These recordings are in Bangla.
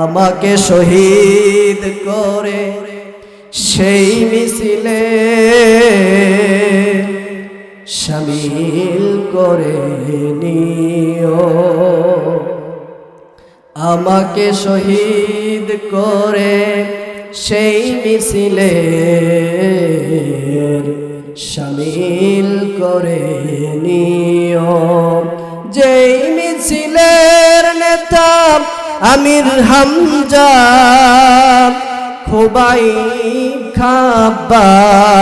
আমাকে শহীদ করে সেই মিছিলে সামিল করে নিও। আমাকে শহীদ করে সেই মিছিলে সামিল করে নিও। যেই আমির হামজা খোবাই খাবাব।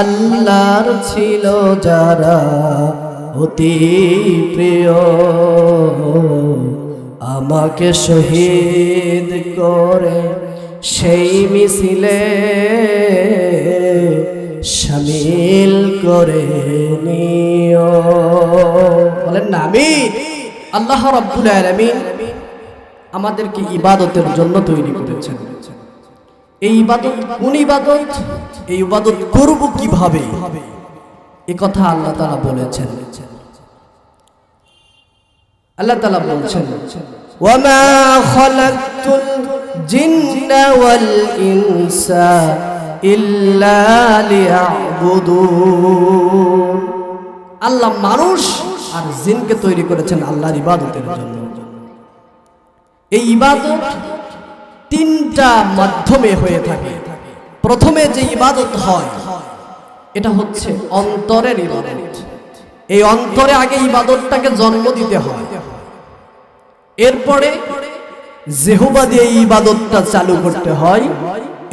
আল্লাহর ছিল যারা অতি প্রিয়, আমাকে শহীদ করে সেই মিছিলে সামিল করে নিও। বলেন না আমি আল্লাহ রাব্বুল আলামিন আমাদেরকে ইবাদতের জন্য তৈরি করেছেন। এই ইবাদত, কোন ইবাদত? এই ইবাদত করব কীভাবে? এ কথা আল্লাহ তাআলা বলেছেন। আল্লাহ তাআলা বলছেন খালাকতুল জিন্না ওয়াল ইনসা ইল্লা লিয়াবুদুন। আল্লাহ মানুষ আর জিনকে তৈরি করেছেন আল্লাহর ইবাদতের জন্য। এই ইবাদত তিনটা মাধ্যমে হয়ে থাকে। প্রথমে যে ইবাদত হয়, এটা হচ্ছে অন্তরের ইবাদত। এই অন্তরে আগে ইবাদতটাকে জন্ম দিতে হয়। এরপরে জেহুবা দিয়ে ইবাদতটা চালু করতে হয়।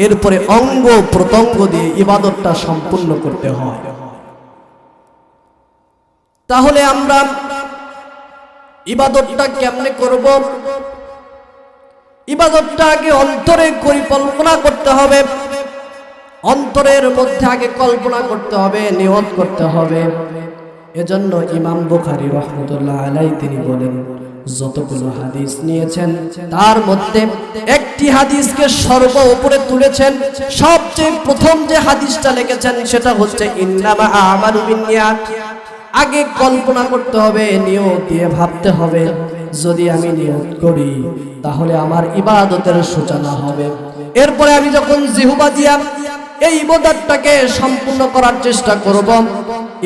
এরপরে অঙ্গ প্রত্যঙ্গ দিয়ে ইবাদতটা সম্পূর্ণ করতে হয়। তাহলে আমরা ইবাদতটা কেমনে করব? ইবাদতটা আগে অন্তরে পরিকল্পনা করতে হবে। অন্তরের মধ্যে আগে কল্পনা করতে হবে, নিয়ত করতে হবে। এজন্য ইমাম বুখারী রহমতুল্লাহ আলাই তিনি বলেন, যতগুলো হাদিস নিয়েছেন, তার মধ্যে একটি হাদিসকে সর্ব উপরে তুলেছেন। সবচেয়ে প্রথম যে হাদিসটা লিখেছেন, সেটা হচ্ছে, ইন্নামা আমারু আগে কল্পনা করতে হবে, নিয়ত দিয়ে ভাবতে হবে। যদি আমি নিয়ত করি, তাহলে আমার ইবাদতের সূচনা হবে। এরপরে আমি যখন জিহুবা দিয়া এই ইবাদতটাকে সম্পূর্ণ করার চেষ্টা করব,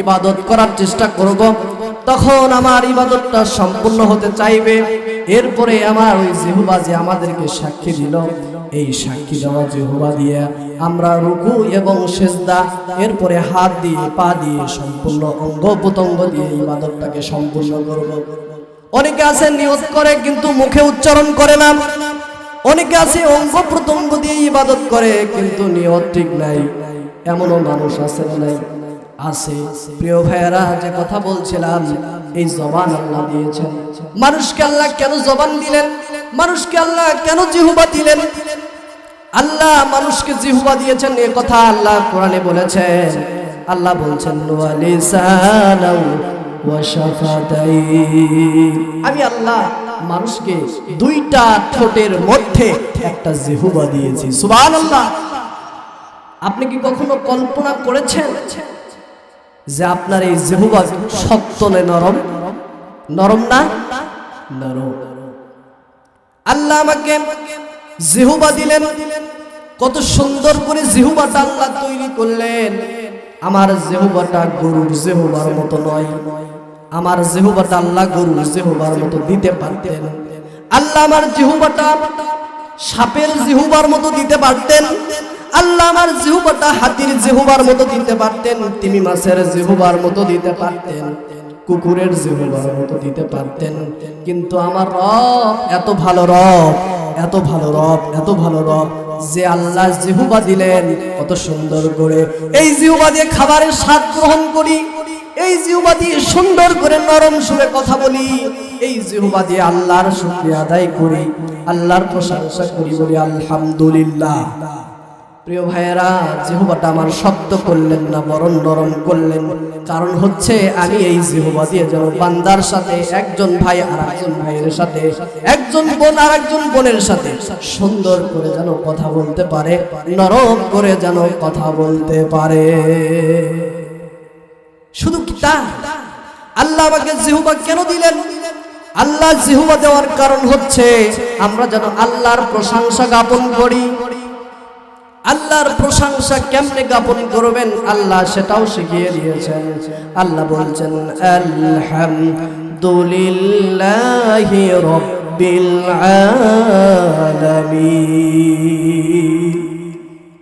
ইবাদত করার চেষ্টা করব, তখন আমার ইবাদতটা সম্পূর্ণ হতে চাইবে। এরপরে আমার ওই জিহুবা যে আমাদেরকে সাক্ষী দিল, এই সাক্ষী দেওয়া জিহুবা দিয়ে আমরা রুকু এবং সেজদা, এরপরে হাত দিয়ে, পা দিয়ে সম্পূর্ণ অঙ্গ প্রত্যঙ্গ দিয়ে ইবাদতটাকে সম্পূর্ণ করব। অনেকে আছে নিয়ত করে, কিন্তু মুখে উচ্চারণ করে না। অনেকে আছে অঙ্গ প্রত্যঙ্গ দিয়ে ইবাদত করে, কিন্তু নিয়ত ঠিক নাই। এমনও মানুষ আছে নাই? আছে। প্রিয় ভাইয়েরা, যে কথা বলছিলাম, এই জবান আল্লাহ দিয়েছেন। মানুষকে আল্লাহ কেন জবান দিলেন? মানুষকে আল্লাহ কেন জিহুবা দিলেন? আল্লাহ মানুষকে জিহুবা দিয়েছেন, এ কথা আল্লাহ কোরআনে বলেছেন। আল্লাহ বলছেন। আমি আল্লাহ মানুষকে দুইটা ঠোঁটের মধ্যে একটা জিহুবা দিয়েছি। সুবহানাল্লাহ। আপনি কি কখনো কল্পনা করেছেন যে আপনার এই জিহুবা শক্ত নরম? নরম না? নরম। আল্লাহ আমাকে জিহুবা দিলেন। কত সুন্দর করে জিহুবাটা আল্লাহ তৈরি করলেন। আমার জেহুবাটা গরুর জেহুবার মতো নয়। আমার জেহুবাটা আল্লাহ গরুর জেহুবার মতো দিতে পারতেন। আল্লাহ আমার জিহুবাটা সাপের জিহুবার মতো দিতে পারতেন। আল্লাহ আমার জিহুবাটা হাতির জিহুবার মতো দিতে পারতেন। তিমি মাছের জিহুবার মতো দিতে পারতেন। কুকুরের জিহুবার মতো দিতে পারতেন। কিন্তু আমার রব, এত ভালো রব, এত ভালো রব, এত ভালো রব। যে আল্লাহ জিহুবা দিলেন, কত সুন্দর করে। এই জিহুবা দিয়ে খাবারের স্বাদ গ্রহণ করি, এই জিহুবা দিয়ে সুন্দর করে নরম সুরে কথা বলি, এই জিহুবা দিয়ে আল্লাহর শুকরিয়া আদায় করি, আল্লাহর প্রশংসা করি বলি, আলহামদুলিল্লাহ। প্রিয় ভাইয়েরা, জিহুবাটা আমার শক্ত করলেন না বরণ নরম করলেন। কারণ হচ্ছে আমি এই জিহুবা দিয়ে যেন বান্দার সাথে, একজন ভাই আর একজন ভাইয়ের সাথে, একজন বোন আর একজন বোনের সাথে সুন্দর করে যেন কথা বলতে পারে, নরম করে যেন কথা বলতে পারে। শুধু কি তা? আল্লাহ আমাকে জিহুবা কেন দিলেন? আল্লাহ জিহুবা দেওয়ার কারণ হচ্ছে আমরা যেন আল্লাহর প্রশংসা জ্ঞাপন করি আল্লাহর প্রশংসা কেমনে জ্ঞাপন করবেন? আল্লাহ সেটাও শিখিয়ে দিয়েছেন। আল্লাহ বলছেন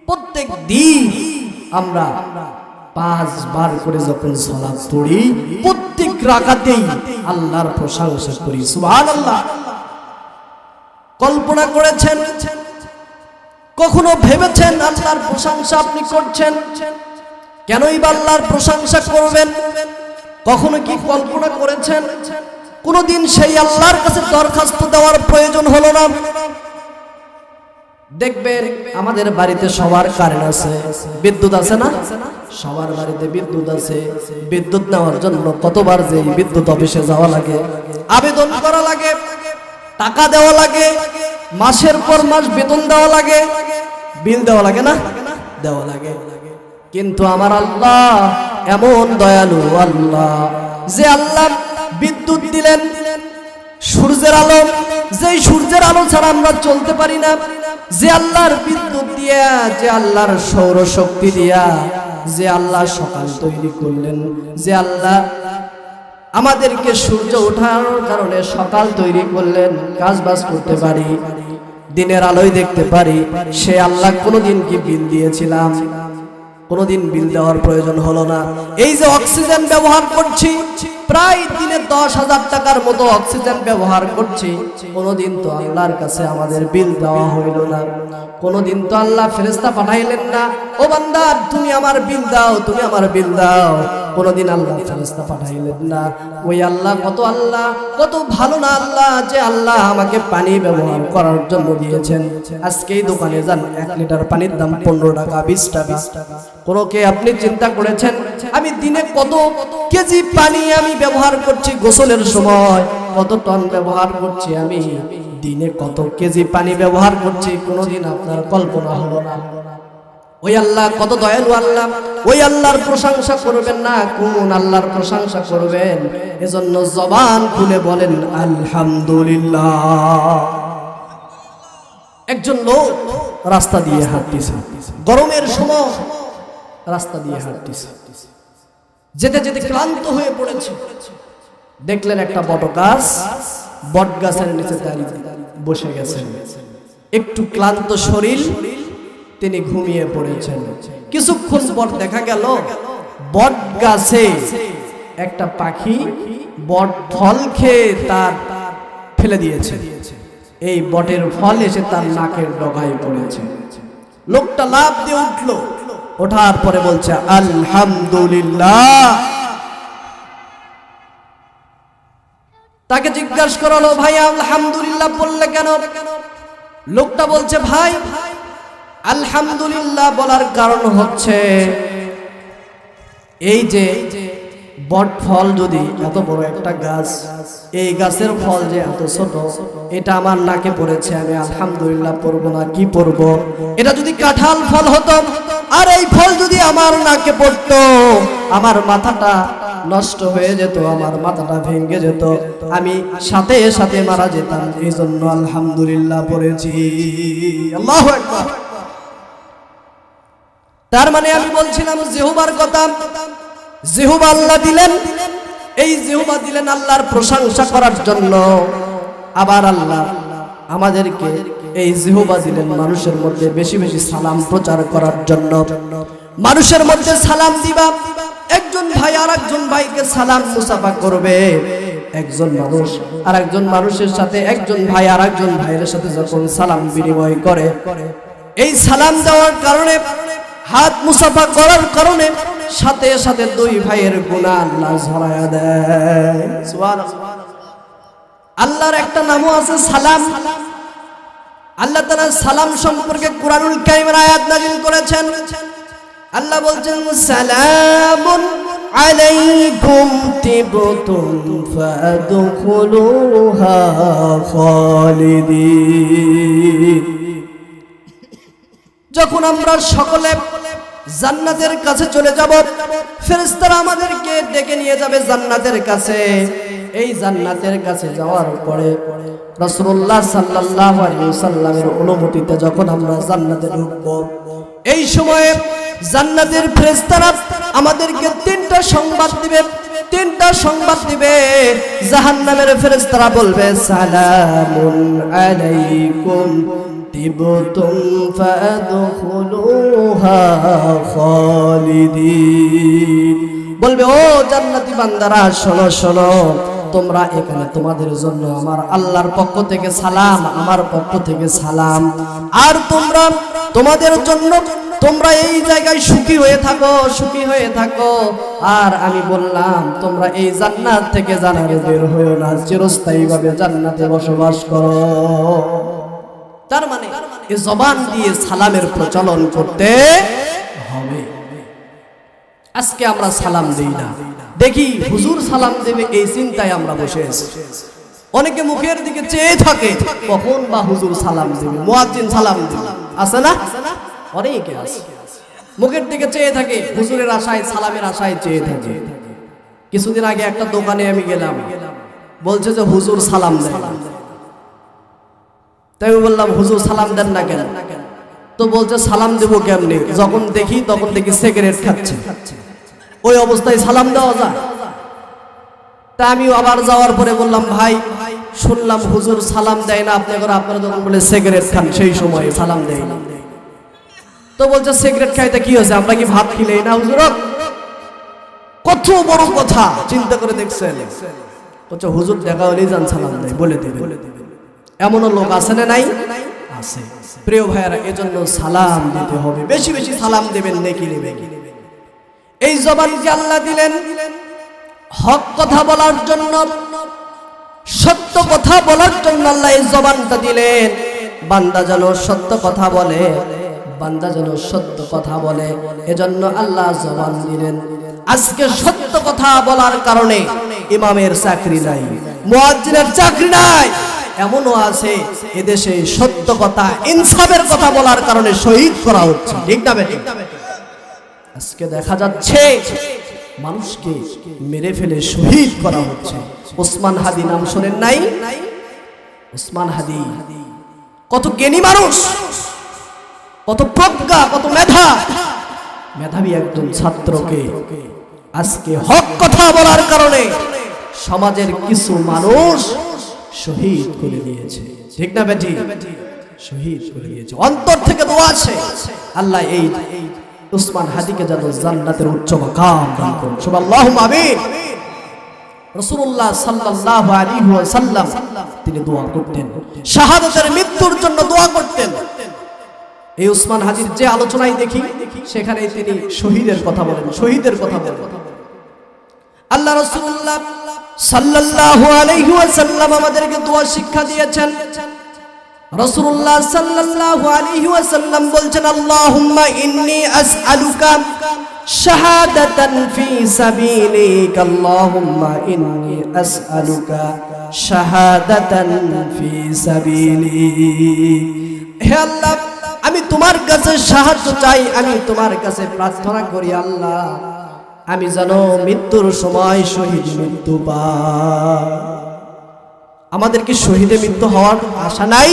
প্রত্যেক দিন আমরা পাঁচবার করে যখন সালাত পড়ি, প্রত্যেক রাকাতেই আল্লাহর প্রশংসা করি। সুবহানাল্লাহ। কল্পনা করেছেন? কখনো ভেবেছেন আল্লাহর প্রশংসা আপনি করছেন? কেনই বা আল্লাহর প্রশংসা করবেন? কখনো কি কল্পনা করেছেন? কোনোদিন সেই আল্লাহর কাছে দরখাস্ত দেওয়ার প্রয়োজন হলো না? দেখবেন আমাদের বাড়িতে সবার কারেন্ট আছে, বিদ্যুৎ আছে না? সবার বাড়িতে বিদ্যুৎ আছে। বিদ্যুৎ নেওয়ার জন্য কতবার যে বিদ্যুৎ অফিসে যাওয়া লাগে, আবেদন করা লাগে, টাকা দেওয়া লাগে মাসের পর মাস বেতন দেওয়া লাগে, বিল দেওয়া লাগে না? দেওয়া লাগে। কিন্তু আমার আল্লাহ এমন দয়ালু আল্লাহ, যে আল্লাহ বিদ্যুৎ দিলেন, সূর্যের আলো, যেই সূর্যের আলো ছাড়া আমরা চলতে পারি না, যে আল্লাহর বিদ্যুৎ দিয়া, যে আল্লাহর সৌরশক্তি দিয়া, যে আল্লাহ সকাল তৈরি করলেন, যে আল্লাহ আমাদেরকে সূর্য ওঠানোর কারণে সকাল তৈরি করলেন কাজ বাজ করতে পারি, দিনের আলোয় দেখতে পারি। সে আল্লাহ কোনোদিন কি বিল দিয়েছিলাম? কোনোদিন বিল দেওয়ার প্রয়োজন হলো না। এই যে অক্সিজেন ব্যবহার করছি প্রায় দিনে দশ হাজার টাকার মতো অক্সিজেন ব্যবহার করছি। কোনোদিন তো আল্লাহর কাছে আমাদের বিল দেওয়া হইল না। কোনোদিন তো আল্লাহ ফেরেস্তা পাঠাইলেন না। ও বান্দা, তুমি আমার বিল দাও, তুমি আমার বিল দাও। কোনোদিন আল্লাহ ফেরেস্তা পাঠাইলেন না। ওই আল্লাহ কত আল্লাহ, কত ভালো না আল্লাহ যে আল্লাহ আমাকে পানি ব্যবহার করার জন্য দিয়েছেন। আজকেই দোকানে যান, এক লিটার পানির দাম পনেরো টাকা, বিশ টাকা। কোনো কে আপনি চিন্তা করেছেন? আমি দিনে কত কেজি পানি আমি ব্যবহার করছি গোসলের সময়। কত টন ব্যবহার করছি আমি? দিনে কত কেজি পানি ব্যবহার করছি? কোনোদিন আপনার কল্পনা হলো না। ওই আল্লাহ, কত দয়ালু আল্লাহ। ওই আল্লাহর প্রশংসা করবেন না, কোন আল্লাহর প্রশংসা করবেন? এজন্য জবান খুলে বলেন, আলহামদুলিল্লাহ। একজন লোক রাস্তা দিয়ে হাঁটতেছে। গরমের সময় রাস্তা দিয়ে হাঁটতেছে। যেতে যেতে ক্লান্ত হয়ে পড়েছে। দেখলেন একটা বট গাছ বট গাছের নিচে দাঁড়িয়ে বসে গেছেন। একটু ক্লান্ত শরীর, তিনি ঘুমিয়ে পড়েছেন। কিছুক্ষণ পর দেখা গেল বট গাছে একটা পাখি বট ফল খেয়ে তার ফেলে দিয়েছে। এই বটের ফল এসে তার নাকের ডগায় পড়েছে। লোকটা লাভ দিয়ে উঠল। ওঠার পরে বলছে, আলহামদুলিল্লাহ। তাকে জিজ্ঞাসা করালো, ভাই, আলহামদুলিল্লাহ বললে কেন? লোকটা বলছে, ভাই, আলহামদুলিল্লাহ বলার কারণ হচ্ছে, এই যে বট ফল যদি এত বড় একটা গাছ, এই গাছের ফল যে এত ছোট, এটা আমার নাকে পড়েছে, আমি আলহামদুলিল্লাহ পড়ব না, কি পড়ব? এটা যদি কাঁঠাল ফল হতো আর এই ফল যদি আমার নাকে পড়তো, আমার মাথাটা নষ্ট হয়ে যেত, আমার মাথাটা ভেঙে যেত, আমি সাথে সাথে মারা যেতাম এই জন্য আলহামদুলিল্লাহ পড়েছি। তার মানে আমি বলছিলাম জেহুবার কথা জেহুবা আল্লাহ দিলেন, এই জেহুবা দিলেন আল্লাহর প্রশংসা করার জন্য, আবার আল্লাহ আমাদেরকে এই জেহুবা দিলেন মানুষের মধ্যে বেশি বেশি সালাম প্রচার করার জন্য। মানুষের মধ্যে সালাম দিবা, একজন ভাই আর একজন ভাইকে সালাম মুসাফা করবে। একজন মানুষ আর একজন মানুষের সাথে একজন ভাই আর একজন ভাইয়ের সাথে যখন সালাম বিনিময় করে, এই সালাম দেওয়ার কারণে, হাত মুসাফা করার কারণে সাথে সাথে দুই ভাইয়ের গুণা আল্লাহ ঝরায়া দেয়। আল্লাহর একটা নামও আছে সালাম। আল্লাহ তাআলা সালাম সম্পর্কে কোরআনুল কারীমের আয়াত নাযিল করেছেন। আল্লাহ বলছেন, সালামুন আলাইকুম তিবতুম ফাদখুলুহা খালিদিন। যখন আমরা সকলে জান্নাতের কাছে চলে যাব, ফেরেশতারা আমাদেরকে ডেকে নিয়ে যাবে জান্নাতের কাছে। এই জান্নাতের কাছে যাওয়ার পরে রাসূলুল্লাহ সাল্লাল্লাহু আলাইহি সাল্লামের অনুমতিতে যখন আমরা জান্নাতে ঢুকব, এই সময়ে জান্নাতের ফেরেশতারা আমাদেরকে তিনটা সংবাদ দিবে, তিনটা সংবাদ দিবে। জাহান্নামের ফেরেস্তারা বলবে, সালামুন আলাইকুম, তিবতুম ফাদখুলুহা খালিদিন। বলবে, ও জান্নাতি বান্দারা, শোনো শোনো তোমরা এখানে তোমাদের জন্য আমার আল্লাহর পক্ষ থেকে সালাম, আমার পক্ষ থেকে সালাম। আর তোমরা তোমাদের জন্য তোমরা এই জায়গায় সুখী হয়ে থাকো, সুখী হয়ে থাকো। আর আমি বললাম, তোমরা এই জান্নাত থেকে জানারে বের হয়েও না চিরস্থায়ী ভাবে জান্নাতে বসবাস করো। তার মানে জবান দিয়ে সালামের প্রচলন করতে আজকে আমরা সালাম দেই না। দেখি হুজুর সালাম দেবে এই চিন্তায় আমরা বসে আছি। অনেকে মুখের দিকে চেয়ে থাকে, কখন বা হুজুর সালাম দেবে, মুয়াজ্জিন সালাম দেবে। আছে না? অনেকে আছে। মুখের দিকে চেয়ে থাকে, হুজুরের আশায়, সালামের আশায় চেয়ে থাকে। কিছুদিন আগে একটা দোকানে আমি গেলাম। বলছে যে হুজুর সালাম দেয়। না। তাই আমি বললাম, হুজুর সালাম দেন না কেন? তো বলছে, সালাম দেবো কেমনি? যখন দেখি, তখন দেখি সিগারেট খাচ্ছে। ওই অবস্থায় সালাম দেওয়া যায়। তা আমি আবার যাওয়ার পরে বললাম, ভাই, শুনলাম হুজুর সালাম দেয় না। আপনি করে আপনারা যখন বলে সিগারেট খান, সেই সময় সালাম দেয়। তো বলছে, সিগারেট খাইতে কি হয়েছে? আমরা কি ভাত খিলেই না হুজুর? কত বড় কথা, চিন্তা করে দেখছেন। বলছে, হুজুর, দেখা হলেই যান সালাম দেয়। বলে দেবে এমনও লোক আছে না নাই? আছে। প্রিয় ভাইয়ারা, এজন্য সালাম দিতে হবে। বেশি বেশি সালাম দেবেন, নেকি নেবেন। এই জবানকে আল্লাহ দিলেন, হক কথা বলার জন্য, সত্য কথা বলার জন্য আল্লাহ এই জবানটা দিলেন বান্দা যেন সত্য কথা বলে, বান্দা যেন সত্য কথা বলে, এজন্য আল্লাহ জবান দিলেন আজকে সত্য কথা বলার কারণে ইমামের চাকরি নাই, মুয়াজ্জিনের চাকরি নাই, এমনও আছে এদেশে সত্য কথা, ইনসাফের কথা বলার কারণে শহীদ করা হচ্ছে, ঠিক না বেঠিক? আজকে দেখা যাচ্ছে মানুষকে মেরে ফেলে শহীদ করা হচ্ছে। ওসমান হাদি নাম শোনেন নাই? ওসমান হাদি কত জ্ঞানী মানুষ, কত প্রজ্ঞা, কত মেধা। মেধাবী একজন ছাত্রকে আজকে হক কথা বলার কারণে সমাজের কিছু মানুষ শহীদ করে দিয়েছে। ঠিক না বেটি? শহীদ করে দিয়েছে। অন্তর থেকে দোয়া আছে। আল্লাহ এই উসমান হাদিকে যেন জান্নাতের উচ্চ মাকাম দান করুন। সুবহানাল্লাহু আমিন। রাসূলুল্লাহ সাল্লাল্লাহু আলাইহি ওয়াসাল্লাম তিনি দোয়া করতেন। শাহাদাতের মৃত্যুর জন্য দোয়া করতেন। এই উসমান হাজির যে আলোচনায় দেখি সেখানে তিনি শহীদের কথা বলেন, শহীদের কথা বলেন। আল্লাহ আলাইহি ওয়াসাল্লাম আমাদেরকে দোয়া শিক্ষা দিয়েছেন। রাসূলুল্লাহ সাল্লাল্লাহু আলাইহি ওয়াসাল্লাম বলছেন, আল্লাহুম্মা ইন্নী আসআলুকা শাহাদাতান ফি সাবিলিক। আল্লাহুম্মা ইন্নী আসআলুকা শাহাদাতান ফি সাবিলিক হে আল্লাহ, আমি তোমার কাছে সাহায্য চাই, আমি তোমার কাছে প্রার্থনা করি, আল্লাহ। আমি যেন মৃত্যুর সময় শহীদ মৃত্যু পাই। আমাদের কি শহীদে মৃত্যু হওয়ার আশা নাই।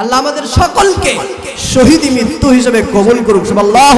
আল্লাহ আমাদের সকলকে শহীদ মৃত্যু হিসেবে কবুল করুক। সব আল্লাহ